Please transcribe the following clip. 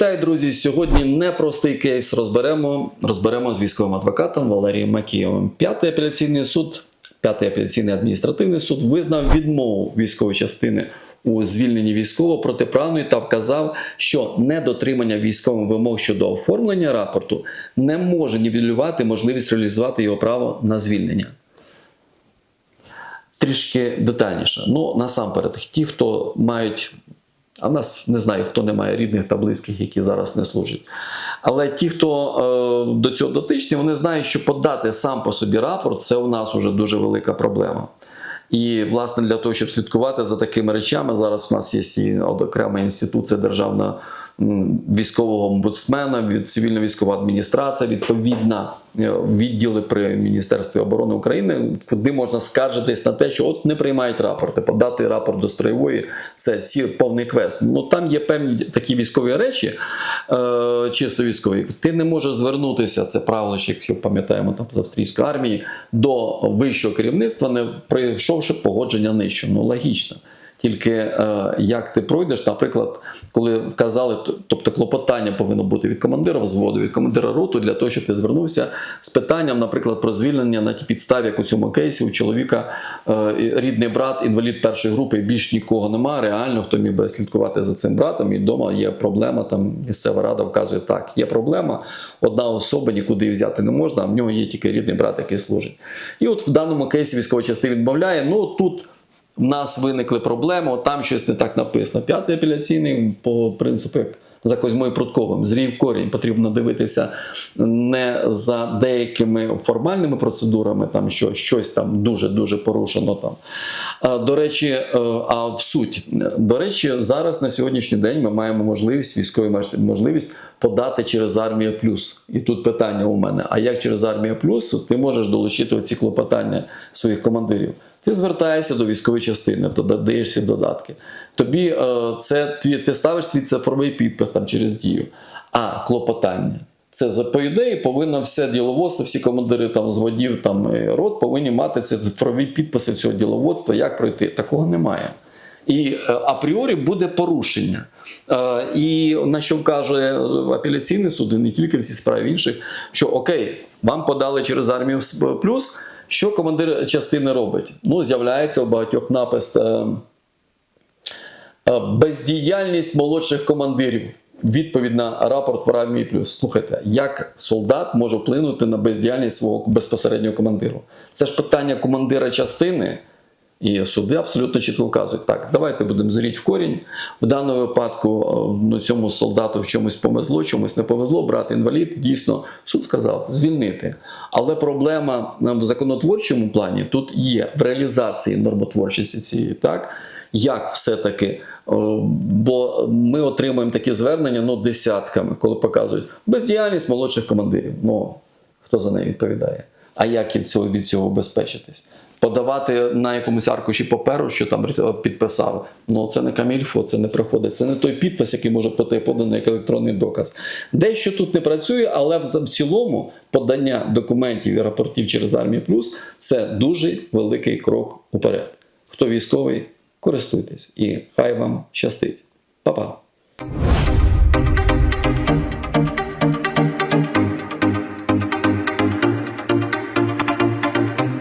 Вітаю, друзі! Сьогодні непростий кейс розберемо. Розберемо з військовим адвокатом Валерієм Макієвим. П'ятий апеляційний суд, п'ятий апеляційний адміністративний суд визнав відмову військової частини у звільненні військового протиправної та вказав, що недотримання військових вимог щодо оформлення рапорту не може нівелювати можливість реалізувати його право на звільнення. Трішки детальніше. Ну, насамперед, ті, хто мають а в нас не знаю, хто не має рідних та близьких, які зараз не служать. Але ті, хто е, до цього дотичні, вони знають, що подати сам по собі рапорт це у нас вже дуже велика проблема. І, власне, для того, щоб слідкувати за такими речами, зараз у нас є окрема інституція державна військового омбудсмена, від цивільно-військова адміністрація, відповідна е, відділи при Міністерстві оборони України, куди можна скаржитись на те, що от не приймають рапорти, подати рапорт до строєвої це ці повний квест. Ну там є певні такі військові речі, е, чисто військові. Ти не можеш звернутися, це правило, якщо пам'ятаємо там з австрійської армії, до вищого керівництва, не пройшовши погодження нижче. Ну логічно. Тільки е, як ти пройдеш, наприклад, коли вказали, тобто клопотання повинно бути від командира взводу, від командира роту для того, щоб ти звернувся з питанням, наприклад, про звільнення на тій підставі, як у цьому кейсі у чоловіка е, рідний брат, інвалід першої групи, і більш нікого немає. Реально, хто міг би слідкувати за цим братом, і вдома є проблема. Там місцева рада вказує, так, є проблема. Одна особа нікуди взяти не можна, а в нього є тільки рідний брат, який служить. І от в даному кейсі військова частина відмовляє. Ну тут. Нас виникли проблеми, от там щось не так написано. П'ятий апеляційний по принципу як за Козьмою Прудковим, зрів корінь. Потрібно дивитися не за деякими формальними процедурами, там що щось там дуже-дуже порушено. Там. До речі, е, а в суть. До речі, зараз на сьогоднішній день ми маємо можливість, військові мають можливість подати через армію плюс. І тут питання у мене: а як через армію плюс ти можеш долучити оці клопотання своїх командирів? Ти звертаєшся до військової частини, додаєш всі додатки. Тобі е, це ти ставиш свій цифровий підпис там через дію. А клопотання. Це за по ідеї повинно все діловодство, всі командири там зводів там рот повинні мати цифрові підписи цього діловодства. Як пройти? Такого немає. І е, апріорі буде порушення. Е, І на що вкаже апеляційний суд, і не тільки в цій справі інших, що окей, вам подали через армію плюс. Що командир частини робить? Ну, з'являється у багатьох напис е, е, бездіяльність молодших командирів. Відповідь на рапорт в армії плюс. Слухайте, як солдат може вплинути на бездіяльність свого безпосереднього командиру? Це ж питання командира частини. І суди абсолютно чітко вказують, так, давайте будемо зріть в корінь. В даному випадку е, ну, цьому солдату в чомусь повезло, чомусь не повезло, брат інвалід. Дійсно, суд сказав звільнити. Але проблема е, в законотворчому плані тут є в реалізації нормотворчості цієї, так? Як все-таки, е, бо ми отримуємо такі звернення ну, десятками, коли показують бездіяльність молодших командирів. Ну, хто за неї відповідає? А як від цього, від цього убезпечитись? Подавати на якомусь аркуші паперу, що там підписав. Ну це не камільфо, це не проходить. Це не той підпис, який може бути поданий як електронний доказ. Дещо тут не працює, але в цілому подання документів і рапортів через армію плюс це дуже великий крок уперед. Хто військовий, користуйтесь і хай вам щастить. Па-па!